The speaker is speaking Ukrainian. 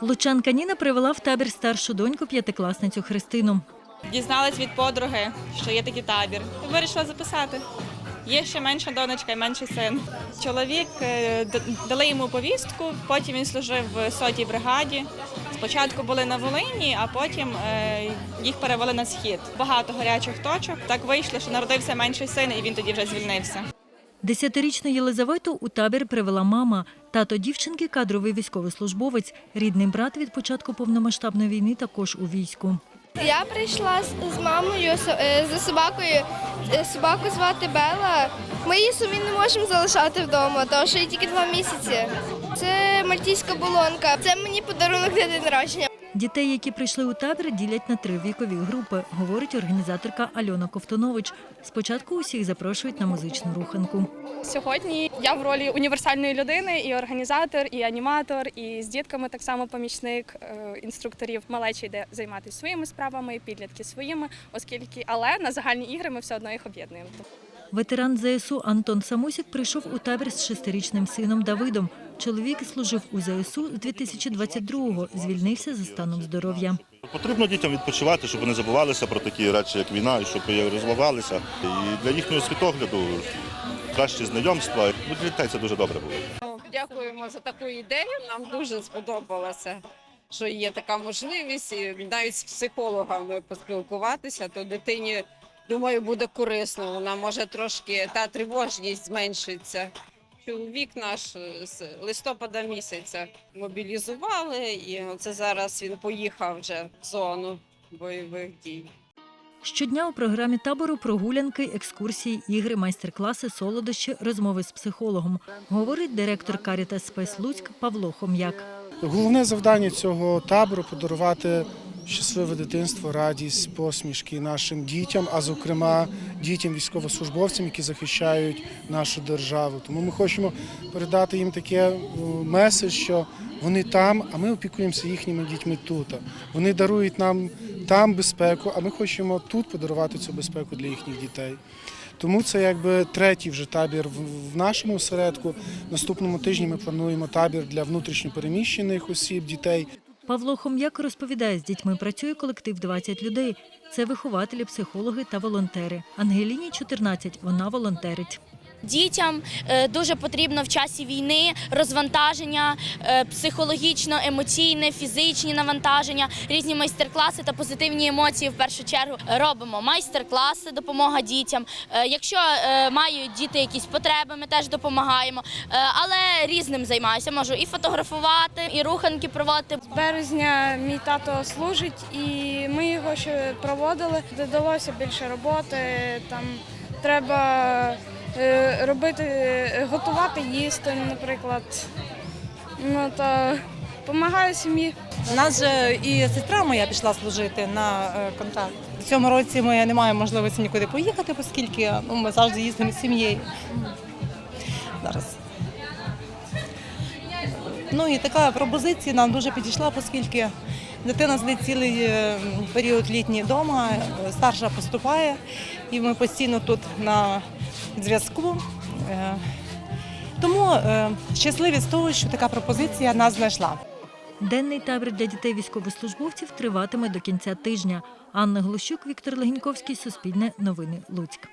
Лучанка Ніна привела в табір старшу доньку п'ятикласницю Христину. Дізналась від подруги, що є такий табір. І Вирішила записати. Є ще менша донечка і менший син. Чоловік е, дали йому повістку, потім він служив в сотій бригаді. Спочатку були на Волині, а потім е, їх перевели на схід. Багато гарячих точок. Так вийшло, що народився менший син, і він тоді вже звільнився. Десятирічну Єлизавету у табір привела мама. Тато дівчинки – кадровий військовослужбовець. Рідний брат від початку повномасштабної війни також у війську. Я прийшла з, з мамою с- е, собакою. Е, Собаку звати Бела. Ми її собі не можемо залишати вдома, тому що їй тільки два місяці. Це мальтійська болонка. Це мені подарунок для день народження. Дітей, які прийшли у табір, ділять на три вікові групи, говорить організаторка Альона Ковтунович. Спочатку усіх запрошують на музичну руханку. Сьогодні я в ролі універсальної людини, і організатор, і аніматор, і з дітками так само помічник е, інструкторів. Малечі йде займатися своїми справами, підлітки своїми, оскільки але на загальні ігри ми все одно їх об'єднуємо. Ветеран ЗСУ Антон Самусік прийшов у табір з шестирічним сином Давидом. Чоловік служив у ЗСУ з 2022-го, звільнився за станом здоров'я. Потрібно дітям відпочивати, щоб вони забувалися про такі речі, як війна, і щоб розвивалися. І для їхнього світогляду кращі знайомства. Ну, Для дітей це дуже добре було. Дякуємо за таку ідею. Нам дуже сподобалося, що є така можливість, і навіть з психологами поспілкуватися, то дитині, думаю, буде корисно. Вона може трошки та тривожність зменшиться. Чоловік наш е, з листопада місяця мобілізували, і це зараз він поїхав вже в зону бойових дій. Щодня у програмі табору прогулянки, екскурсії, ігри, майстер-класи, солодощі, розмови з психологом, говорить директор Карітас Спайс Луцьк Павло Хом'як. Головне завдання цього табору подарувати щасливе дитинство, радість, посмішки нашим дітям, а зокрема дітям військовослужбовцям, які захищають нашу державу. Тому ми хочемо передати їм таке е, меседж, що вони там, а ми опікуємося їхніми дітьми тут. Вони дарують нам там безпеку, а ми хочемо тут подарувати цю безпеку для їхніх дітей. Тому це якби третій вже табір в- нашому осередку. Наступному тижні ми плануємо табір для внутрішньопереміщених осіб, дітей. Павло Хом'як розповідає, з дітьми працює колектив 20 людей. Це вихователі, психологи та волонтери. Ангеліні 14, вона волонтерить. Дітям е, дуже потрібно в часі війни розвантаження, е, психологічно, емоційне, фізичні навантаження, різні майстер-класи та позитивні емоції. В першу чергу робимо майстер-класи, допомога дітям. Е, Якщо мають діти якісь потреби, ми теж допомагаємо. Але різним займаюся. Можу і фотографувати, і руханки проводити. З березня мій тато служить, і ми його ще проводили. Додалося більше роботи. Там треба робити, е, готувати їсти, наприклад. Ну та допомагаю сім'ї. У нас же і сестра моя пішла служити на е, контракт. В цьому році ми не маємо можливості нікуди поїхати, оскільки ну, ми завжди їздимо з сім'єю. Зараз. Ну і така пропозиція нам дуже підійшла, оскільки дитина сидить цілий е, період літній вдома, е, старша поступає, і ми постійно тут на зв'язку. Е, Тому е, щасливі з того, що така пропозиція нас знайшла. Денний табір для дітей військовослужбовців триватиме до кінця тижня. Анна Глущук, Віктор Легіньковський, Суспільне новини Луцьк.